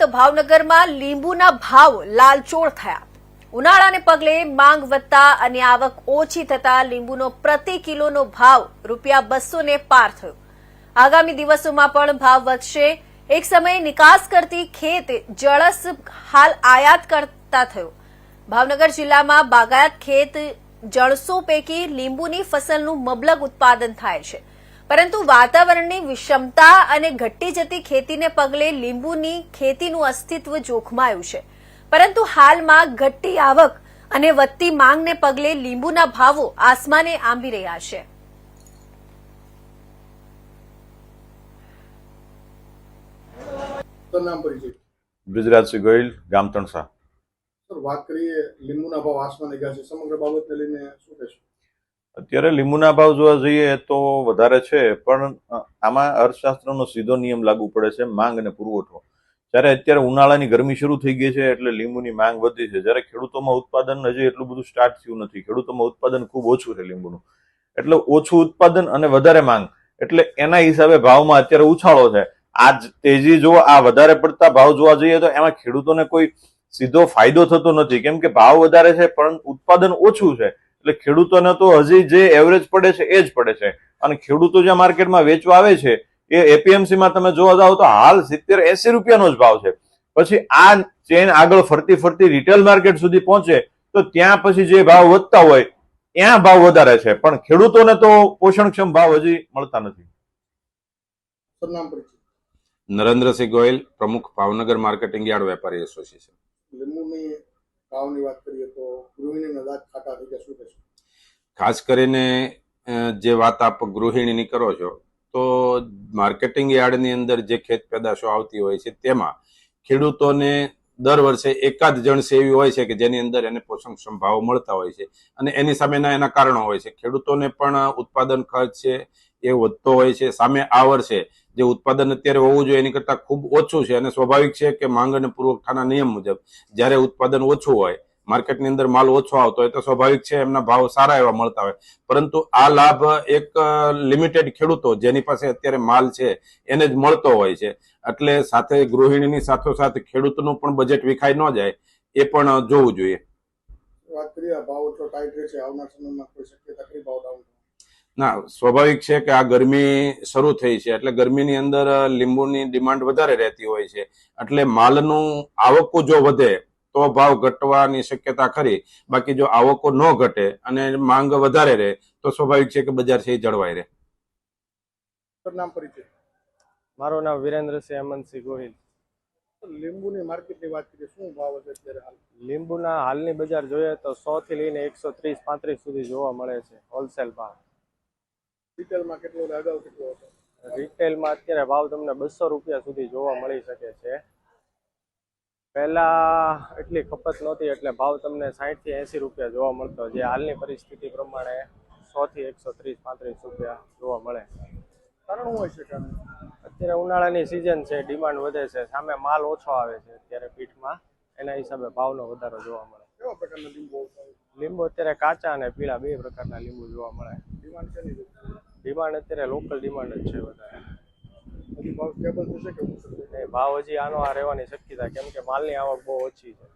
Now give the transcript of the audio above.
તો ભાવનગરમાં લીંબુના ભાવ લાલચોળ થયા. ઉનાળાને પગલે માંગ વધતા અને આવક ઓછી થતા લીંબુનો પ્રતિ કિલોનો ભાવ રૂપિયા બસો ને પાર થયો. આગામી દિવસોમાં પણ ભાવ વધશે. એક સમયે નિકાસ કરતી ખેત જળસ હાલ આયાત કરતા થયો. ભાવનગર જિલ્લામાં બાગાયત ખેત જળસો પૈકી લીંબુની ફસલનું મબલક ઉત્પાદન થાય છે. પરંતુ વાતાવરણની વિષમતા અને ઘટી જતી ખેતીને પગલે લીંબુની ખેતીનું અસ્તિત્વ જોખમાયું છે. પરંતુ હાલમાં ઘટતી આવક અને વધતી માંગને પગલે લીંબુના ભાવો આસમાને આંબી રહ્યા છે. ગુજરાત સિંહ ગોહિલ ગામ તણસા. વાત કરીએ લીંબુના ભાવ આસમાને ગયા છે. સમગ્ર બાબતને લઈને શું કહેશો? અત્યારે લીંબુના ભાવ જોવા જઈએ તો વધારે છે, પણ આમાં અર્થશાસ્ત્રનો સીધો નિયમ લાગુ પડે છે, માંગ અને પુરવઠો. જ્યારે અત્યારે ઉનાળાની ગરમી શરૂ થઈ ગઈ છે, એટલે લીંબુની માંગ વધી છે. જ્યારે ખેડૂતોમાં ઉત્પાદન હજી એટલું બધું સ્ટાર્ટ થયું નથી. ખેડૂતોમાં ઉત્પાદન ખૂબ ઓછું છે લીંબુનું. એટલે ઓછું ઉત્પાદન અને વધારે માંગ. એટલે એના હિસાબે ભાવમાં અત્યારે ઉછાળો છે. આ તેજી જો આ વધારે પડતા ભાવ જોવા જઈએ તો એમાં ખેડૂતોને કોઈ સીધો ફાયદો થતો નથી. કેમ કે ભાવ વધારે છે, પણ ઉત્પાદન ઓછું છે. એટલે ખેડૂતોને તો હજી જે એવરેજ પડે છે એ જ પડે છે. અને ખેડૂતો જે માર્કેટમાં વેચવા આવે છે એ એપીએમસીમાં તમે જોવા જાઓ તો હાલ સિત્તેર એસી રૂપિયાનો જ ભાવ છે. પછી આ ચેન આગળ ફરતી ફરતી રિટેલ માર્કેટ સુધી પહોંચે તો ત્યાં પછી જે ભાવ વધતા હોય ત્યાં ભાવ વધારે છે. પણ ખેડૂતોને તો પોષણક્ષમ ભાવ હજી મળતા નથી. સર નામ પરિચય. નરેન્દ્રસિંહ ગોયલ પ્રમુખ ભાવનગર માર્કેટિંગ યાર્ડ વેપારી એસોસિએશન. લીંબુની ભાવની વાત કરીએ તો ગૃહિણીના દાંત ખાટા થઈ ગયા શું કહેશો ખાસ કરીને જે વાત આપ ગૃહિણીની કરો છો, તો માર્કેટિંગ યાર્ડની અંદર જે ખેત પેદાશો આવતી હોય છે, તેમાં ખેડૂતોને દર વર્ષે એકાદ જણ સેવી હોય છે કે જેની અંદર એને પોષણક્ષમ ભાવ મળતા હોય છે અને એની સામેના એના કારણો હોય છે. ખેડૂતોને પણ ઉત્પાદન ખર્ચ છે, એ વધતો હોય છે. સામે આ વર્ષે જે ઉત્પાદન અત્યારે હોવું જોઈએ એની કરતાં ખૂબ ઓછું છે અને સ્વાભાવિક છે કે માંગ અને પુરવઠાના નિયમ મુજબ જ્યારે ઉત્પાદન ઓછું હોય, માર્કેટની અંદર માલ ઓછો આવતો હોય, તો સ્વાભાવિક છે એમના ભાવ સારા એવા મળતા હોય. પરંતુ આ લાભ એક લિમિટેડ ખેડૂતો જેની પાસે અત્યારે માલ છે એને જ મળતો હોય છે. એટલે સાથે ગૃહિણીની સાથોસાથ ખેડૂતનું પણ બજેટ વિખાઈ ન જાય, એ પણ જોવું જોઈએ. વાત કરીએ, ભાવ એટલો ટાઈટ રહેશે આવનાર સમયમાં કોઈ શક્યતા ખરી ભાવ ડાઉન ના સ્વાભાવિક છે કે આ ગરમી શરૂ થઈ છે. એટલે ગરમીની અંદર લીંબુની ડિમાન્ડ વધારે રહેતી હોય છે. એટલે માલનું આવકો જો વધે તો ભાવ ઘટવાની શક્યતા ખરી. બાકી જો આવકો ન ઘટે અને માંગ વધારે રહે તો સ્વાભાવિક છે કે બજાર છે એ જળવાઈ રહે. નામ પરિચય. મારું નામ વિરેન્દ્રસિંહ હેમંતસિંહ ગોહિલ. લીંબુની માર્કેટની વાત કરીએ શું ભાવ છે અત્યારે હાલ? લીંબુના હાલની બજાર જોઈએ તો સો થી લઈને એકસો ત્રીસ પાંત્રીસ સુધી જોવા મળે છે હોલસેલ ભાવ રિટેલમાં કેટલો અગાઉ કેટલો હતો? રિટેલમાં અત્યારે ભાવ તમને બસો રૂપિયા સુધી જોવા મળી શકે છે. પહેલા એટલી ખપત નહોતી એટલે ભાવ તમને સાહીઠથી એંસી રૂપિયા જોવા મળતો. જે હાલની પરિસ્થિતિ પ્રમાણે સો થી એકસો ત્રીસ પાંત્રીસ રૂપિયા જોવા મળે. કારણ શું હોય છે અત્યારે ઉનાળાની સિઝન છે ડિમાન્ડ વધે છે સામે માલ ઓછો આવે છે અત્યારે પીઠમાં. એના હિસાબે ભાવનો વધારો જોવા મળે. કેવા પ્રકારના લીંબુ લીંબુ અત્યારે કાચા અને પીળા બે પ્રકારના લીંબુ જોવા મળે. ડિમાન્ડ અત્યારે લોકલ ડિમાન્ડ જ છે વધારે હજી ભાવ સ્ટેબલ થશે કે ઓછું ભાવ હજી આનો આ રહેવાની શક્યતા કેમ કે માલની આવક બહુ ઓછી છે.